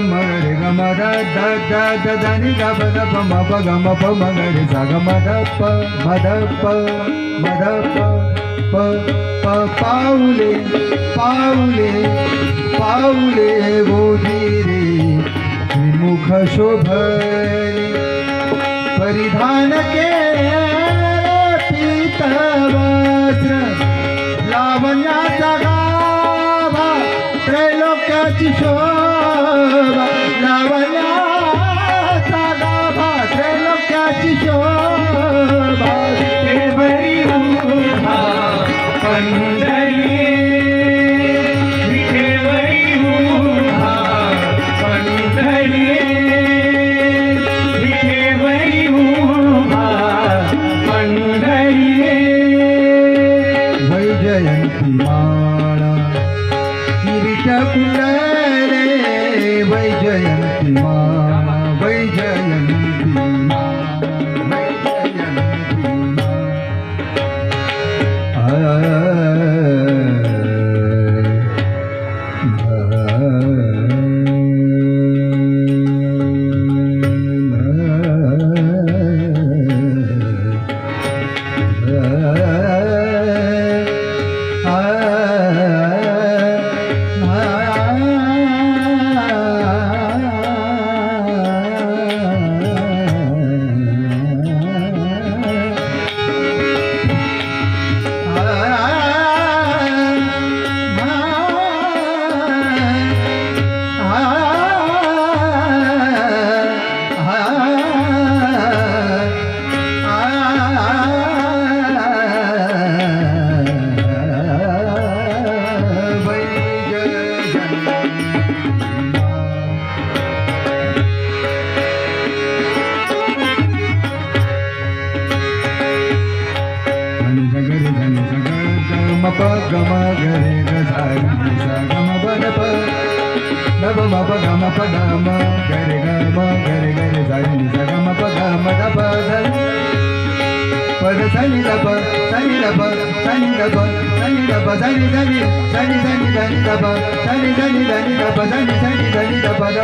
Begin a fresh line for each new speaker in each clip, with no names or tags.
मगर गमद द द द द नि ग ब द प म प ग म प म ग रे सा ग म द प म द प म द प प प पाऊले पाऊले पाऊले गोधी रे विमुख परिधान के ma pa ma ga re ga ma ga re ga re sa ni sa ga ma pa da ma da pa da pa da sa ni da pa sa ni da pa sa ni da pa sa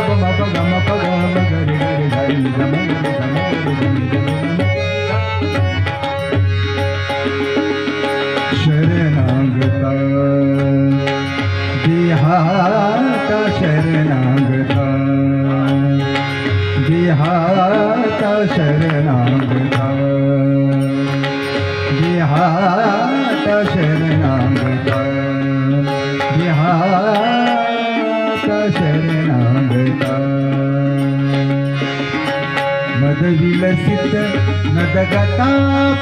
ma pa ma pa ma ga re ga re sa ni sa देहाता शरणागता। शरणागता। देहाता शरणागता। देहाता शरणागता। मदविलसित नदगता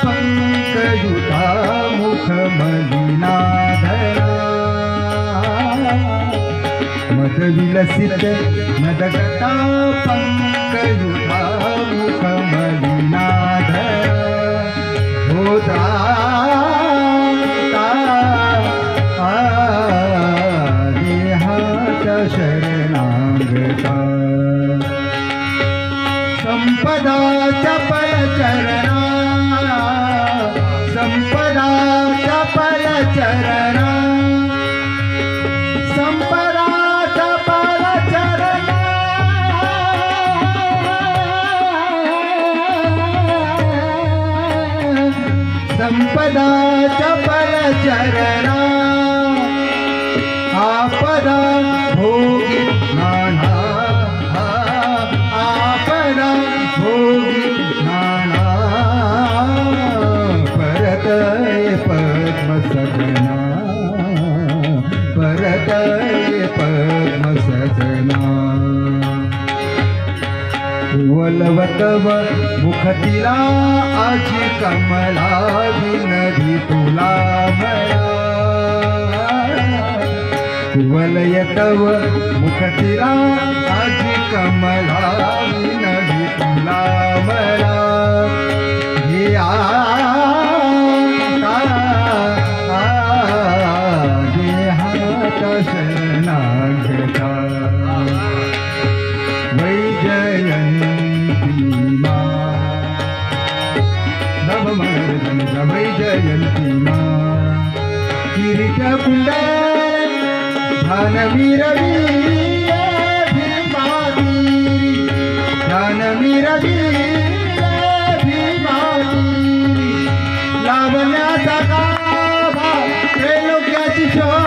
पंकयुता मुख मलिनाधरा। मिलित आपदा चपल चरना आपदा भोगी नाना। आपदा भोगी नाना। परत पद्म सजना। परत पद्म अज कमला। वलयतव मुखतिरा आजी कमला नवी तुला मला हे आ
बन्या सका भेलो क्या
चिशो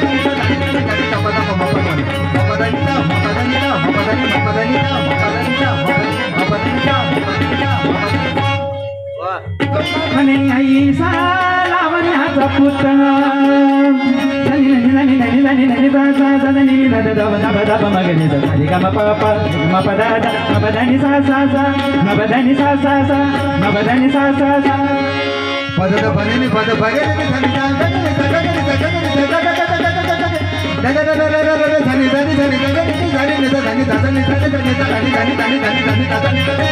పదద పదని పద పగని ధని ధని ధని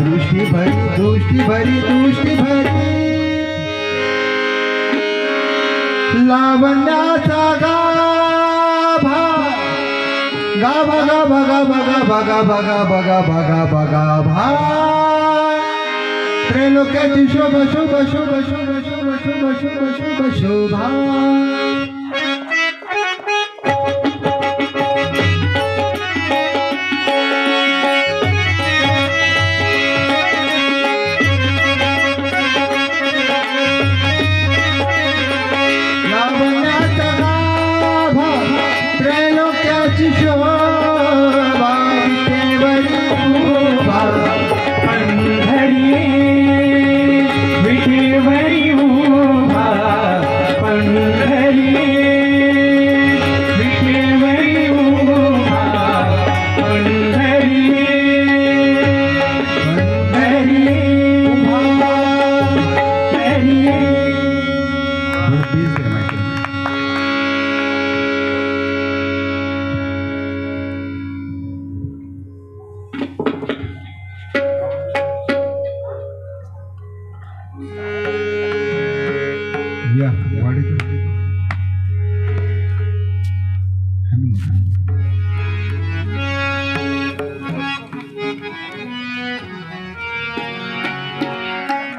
दृष्टि भरी दृष्टि भरी दृष्टि भरी लावण्याचा गाभा गाभा गाभा गाभा गाभा गाभा गाभा गाभा गाभा गाभा त्रैलोक्याची शोभा शोभा शोभा शोभा शोभा शोभा शोभा शोभा शोभा